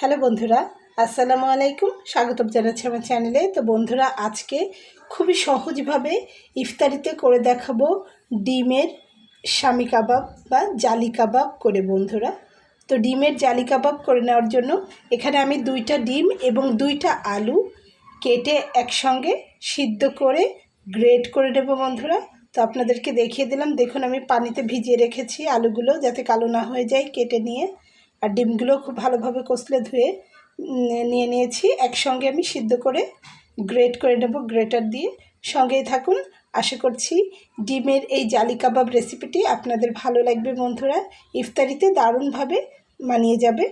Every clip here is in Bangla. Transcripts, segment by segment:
হ্যালো বন্ধুরা, আসসালামু আলাইকুম। স্বাগতম জানাচ্ছি আমার চ্যানেলে। তো বন্ধুরা, আজকে খুবই সহজভাবে ইফতারিতে করে দেখাবো ডিমের স্বামী কাবাব বা জালি কাবাব করে বন্ধুরা। তো ডিমের জালি কাবাব করে নেওয়ার জন্য এখানে আমি দুইটা ডিম এবং দুইটা আলু কেটে একসঙ্গে সিদ্ধ করে গ্রেট করে নেব বন্ধুরা। তো আপনাদেরকে দেখিয়ে দিলাম। দেখুন, আমি পানিতে ভিজিয়ে রেখেছি আলুগুলো যাতে কালো না হয়ে যায় কেটে নিয়ে। আর ডিমগুলো খুব ভালোভাবে কষলে ধুয়ে নিয়ে নিয়েছি। একসঙ্গে আমি সিদ্ধ করে গ্রেট করে নেব গ্রেটার দিয়ে। সঙ্গেই থাকুন। আশা করছি ডিমের এই জালি কাবাব রেসিপিটি আপনাদের ভালো লাগবে বন্ধুরা। ইফতারিতে দারুণভাবে মানিয়ে যাবে।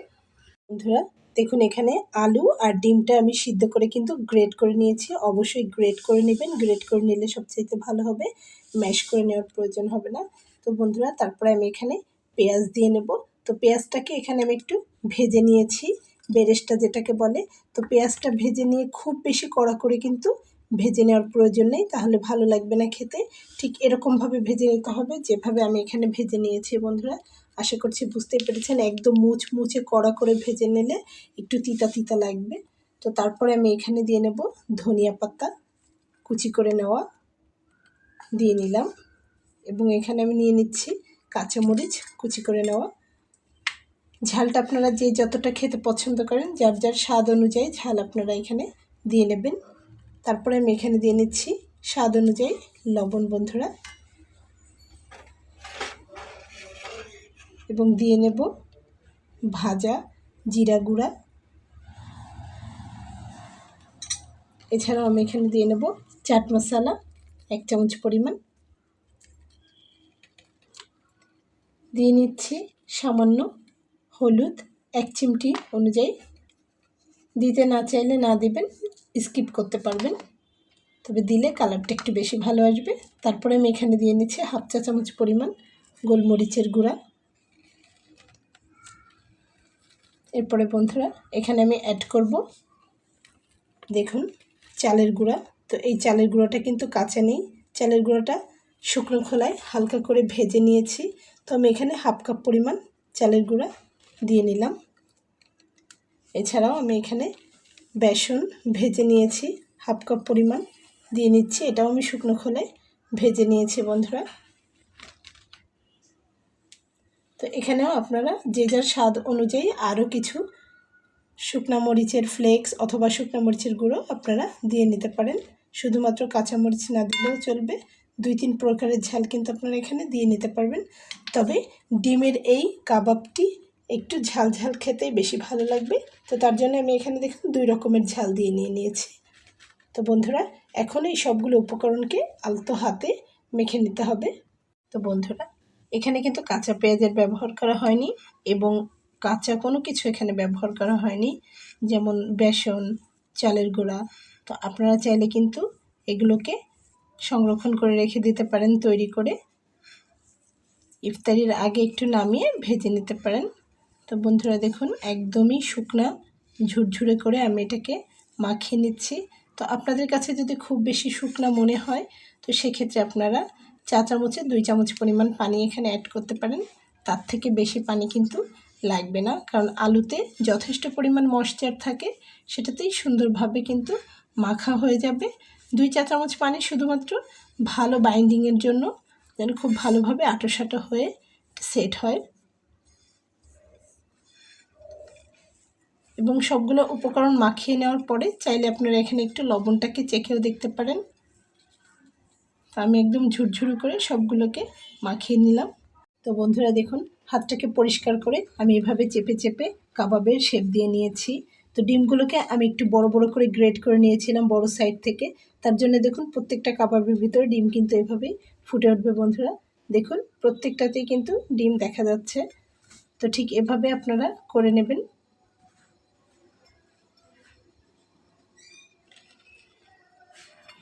বন্ধুরা, দেখুন এখানে আলু আর ডিমটা আমি সিদ্ধ করে কিন্তু গ্রেট করে নিয়েছি। অবশ্যই গ্রেট করে নেবেন। গ্রেট করে নিলে সবচেয়ে ভালো হবে। ম্যাশ করে নেওয়ার প্রয়োজন হবে না। তো বন্ধুরা, তারপরে আমি এখানে পেঁয়াজ দিয়ে নেব। তো পেঁয়াজটাকে এখানে আমি একটু ভেজে নিয়েছি বেরেস্টা যেটাকে বলে। তো পেঁয়াজটা ভেজে নিয়ে খুব বেশি কড়া করে কিন্তু ভেজে নেওয়ার প্রয়োজন নেই, তাহলে ভালো লাগবে না খেতে। ঠিক এরকমভাবে ভেজে নিতে হবে, যেভাবে আমি এখানে ভেজে নিয়েছি বন্ধুরা। আশা করছি বুঝতেই পেরেছেন, একদম মুচ মুচে কড়া করে ভেজে নিলে একটু তিতা তিতা লাগবে। তো তারপরে আমি এখানে দিয়ে নেব ধনিয়া পাতা, কুচি করে নেওয়া দিয়ে নিলাম। এবং এখানে আমি নিয়ে নিচ্ছি কাঁচামরিচ, কুচি করে নেওয়া। ঝালটা আপনারা যে যতটা খেতে পছন্দ করেন, যার যার স্বাদ অনুযায়ী ঝাল আপনারা এখানে দিয়ে নেবেন। তারপরে আমি এখানে দিয়ে নিচ্ছি স্বাদ অনুযায়ী লবণ, বন্ধুরা। এবং দিয়ে নেব ভাজা জিরা গুঁড়া। এছাড়াও আমি এখানে দিয়ে নেব চাট মশলা, এক চামচ পরিমাণ। দিয়ে নিচ্ছি সামান্য হলুদ, এক চিমটি অনুযায়ী। দিতে না চাইলে না দিবেন, স্কিপ করতে পারবেন। তবে দিলে কালারটা একটু বেশি ভালো আসবে। তারপরে আমি এখানে দিয়ে নিচ্ছি হাফ চা চামচ পরিমাণ গোলমরিচের গুঁড়া। এরপরে বন্ধুরা, এখানে আমি অ্যাড করব, দেখুন, চালের গুঁড়া। তো এই চালের গুঁড়োটা কিন্তু কাঁচা নেই। চালের গুঁড়োটা শুকনো খোলায় হালকা করে ভেজে নিয়েছি। তো আমি এখানে হাফ কাপ পরিমাণ চালের গুঁড়া দিয়ে নিলাম। এছাড়াও আমি এখানে বেসন ভেজে নিয়েছি, হাফ কাপ পরিমাণ দিয়ে নিচ্ছি। এটাও আমি শুকনো খোলে ভেজে নিয়েছি বন্ধুরা। তো এখানেও আপনারা যে যার স্বাদ অনুযায়ী আরও কিছু শুকনা মরিচের ফ্লেক্স অথবা শুকনা মরিচের গুঁড়ো আপনারা দিয়ে নিতে পারেন। শুধুমাত্র কাঁচা মরিচ না দিলেও চলবে। দুই তিন প্রকারের ঝাল কিন্তু আপনারা এখানে দিয়ে নিতে পারবেন। তবে ডিমের এই কাবাবটি একটু ঝাল ঝাল খেতে বেশি ভালো লাগবে। তো তার জন্য আমি এখানে দেখুন দুই রকমের ঝাল দিয়ে নিয়ে নিয়েছি। তো বন্ধুরা, এখন এই সবগুলো উপকরণকে আলতো হাতে মেখে নিতে হবে। তো বন্ধুরা, এখানে কিন্তু কাঁচা পেঁয়াজের ব্যবহার করা হয়নি এবং কাঁচা কোনো কিছু এখানে ব্যবহার করা হয়নি। যেমন বেসন, চালের গুঁড়া। তো আপনারা চাইলে কিন্তু এগুলোকে সংরক্ষণ করে রেখে দিতে পারেন তৈরি করে। ইফতারির আগে একটু নামিয়ে ভেজে নিতে পারেন। তো বন্ধুরা দেখুন, একদমই শুকনা, ঝুরঝুরে করে আমি এটাকে মাখিয়ে নিচ্ছি। তো আপনাদের কাছে যদি খুব বেশি শুকনা মনে হয়, তো সেক্ষেত্রে আপনারা চা চামচে দুই চামচ পরিমাণ পানি এখানে অ্যাড করতে পারেন। তার থেকে বেশি পানি কিন্তু লাগবে না, কারণ আলুতে যথেষ্ট পরিমাণ ময়শ্চার থাকে, সেটাতেই সুন্দরভাবে কিন্তু মাখা হয়ে যাবে। দুই চা চামচ পানি শুধুমাত্র ভালো বাইন্ডিংয়ের জন্য, যেন খুব ভালোভাবে আটো সাটো হয়ে সেট হয়। এবং সবগুলো উপকরণ মাখিয়ে নেওয়ার পরে চাইলে আপনারা এখানে একটু লবণটাকে চেখেও দেখতে পারেন। তো আমি একদম ঝুরঝুরু করে সবগুলোকে মাখিয়ে নিলাম। তো বন্ধুরা দেখুন, হাতটাকে পরিষ্কার করে আমি এভাবে চেপে চেপে কাবাবের শেপ দিয়ে নিয়েছি। তো ডিমগুলোকে আমি একটু বড় বড় করে গ্রেড করে নিয়েছিলাম বড় সাইড থেকে। তার জন্য দেখুন, প্রত্যেকটা কাবাবের ভিতরে ডিম কিন্তু এভাবেই ফুটে উঠবে বন্ধুরা। দেখুন, প্রত্যেকটাতেই কিন্তু ডিম দেখা যাচ্ছে। তো ঠিক এভাবে আপনারা করে নেবেন।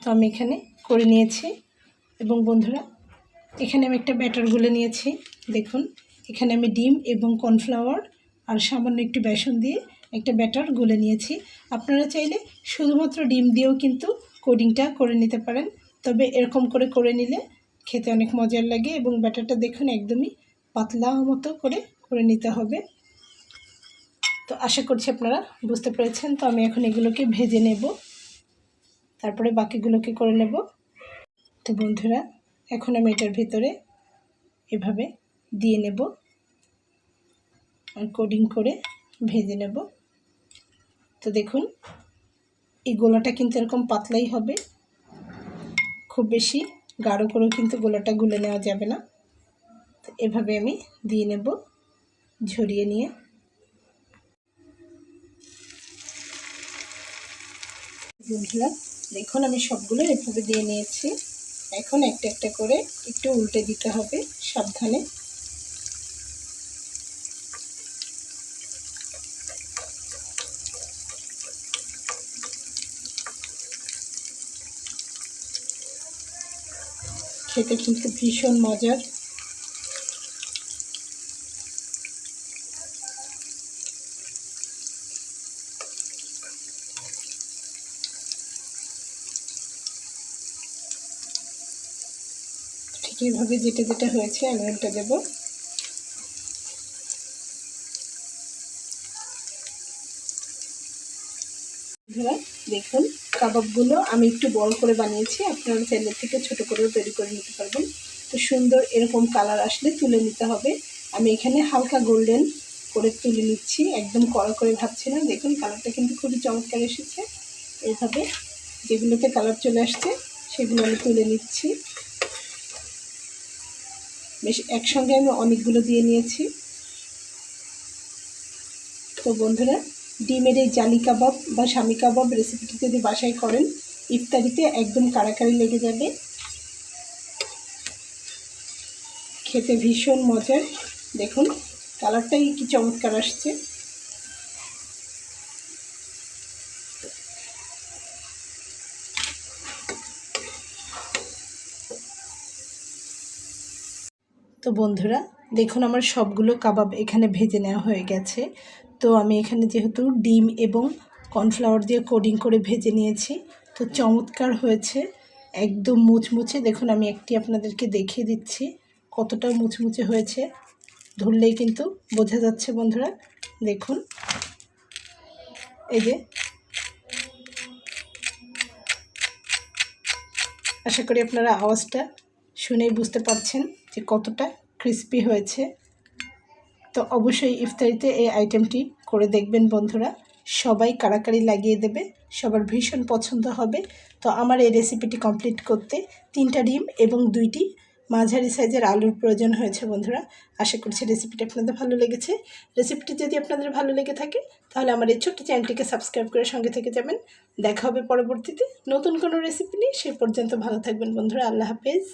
তো আমি এখানে করে নিয়েছি। এবং বন্ধুরা, এখানে আমি একটা ব্যাটার গুলে নিয়েছি। দেখুন, এখানে আমি ডিম এবং কর্নফ্লাওয়ার আর সামান্য একটু বেসন দিয়ে একটা ব্যাটার গুলে নিয়েছি। আপনারা চাইলে শুধুমাত্র ডিম দিয়েও কিন্তু কোডিংটা করে নিতে পারেন। তবে এরকম করে করে নিলে খেতে অনেক মজার লাগে এবং ব্যাটারটা দেখুন একদমই পাতলা মতো করে করে নিতে হবে। তো আশা করছি আপনারা বুঝতে পেরেছেন। তো আমি এখন এগুলোকে ভেজে নেব। তারপরে বাকিগুলোকে করে নেব? তো বন্ধুরা, এখন আমি এটার ভিতরে এভাবে দিয়ে নেব আর কোডিং করে ভেজে নেব। তো দেখুন, এই গোলাটা কিন্তু এরকম পাতলাই হবে। খুব বেশি গাঢ় করেও কিন্তু গোলাটা গুলে নেওয়া যাবে না। তো এভাবে আমি দিয়ে নেব ঝরিয়ে নিয়ে। বন্ধুরা দেখুন, আমি সবগুলো এভাবে দিয়ে নিয়েছি। এখন একটা একটা করে একটু উল্টে দিতে হবে, সাবধানে। খেতে কিন্তু ভীষণ মজার। ঠিক এইভাবে যেটা যেটা হয়েছে, আমি উল্টে দেবো। দেখুন, কাবাবগুলো আমি একটু বড় করে বানিয়েছি, আপনারা চাইলে থেকে ছোট করেও তৈরি করে নিতে পারবেন। তো সুন্দর এরকম কালার আসলে তুলে নিতে হবে। আমি এখানে হালকা গোল্ডেন করে তুলে নিচ্ছি, একদম কড়া করে ভাবছি না। দেখুন, কালারটা কিন্তু খুবই চমৎকার এসেছে। এইভাবে যেগুলোতে কালার চলে আসছে, সেগুলো আমি তুলে নিচ্ছি। বেশ, একসঙ্গে আমি অনেকগুলো দিয়ে নিয়েছি। তো বন্ধুরা, ডিমের এই জালি কাবাব বা স্বামী কাবাব রেসিপিটি যদি বাসায় করেন, ইফতারিতে একদম কাড়াকাড়ি লেগে যাবে। খেতে ভীষণ মজার। দেখুন কালারটাই কি চমৎকার আসছে। তো বন্ধুরা, দেখুন আমার সবগুলো কাবাব এখানে ভেজে নেওয়া হয়ে গেছে। তো আমি এখানে যেহেতু ডিম এবং কর্নফ্লাওয়ার দিয়ে কোডিং করে ভেজে নিয়েছি, তো চমৎকার হয়েছে। একদম মুচমুচে, দেখুন আমি একটি আপনাদেরকে দেখিয়ে দিচ্ছি কতটা মুচমুচে হয়েছে। ধরলেই কিন্তু বোঝা যাচ্ছে বন্ধুরা, দেখুন। এই যে। আশা করি আপনারা আওয়াজটা শুনেই বুঝতে পারছেন। যে কতটা ক্রিস্পি হয়েছে। তো অবশ্যই ইফতারিতে এই আইটেমটি করে দেখবেন বন্ধুরা। সবাই কাড়াকাড়ি লাগিয়ে দেবে, সবার ভীষণ পছন্দ হবে। তো আমার এই রেসিপিটি কমপ্লিট করতে তিনটা ডিম এবং দুইটি মাঝারি সাইজের আলুর প্রয়োজন হয়েছে বন্ধুরা। আশা করছি রেসিপিটি আপনাদের ভালো লেগেছে। রেসিপিটি যদি আপনাদের ভালো লেগে থাকে, তাহলে আমার এই ছোট্ট চ্যানেলটিকে সাবস্ক্রাইব করে সঙ্গে থেকে যাবেন। দেখা হবে পরবর্তীতে নতুন কোনো রেসিপি নিয়ে, সে পর্যন্ত ভালো থাকবেন বন্ধুরা। আল্লাহ হাফেজ।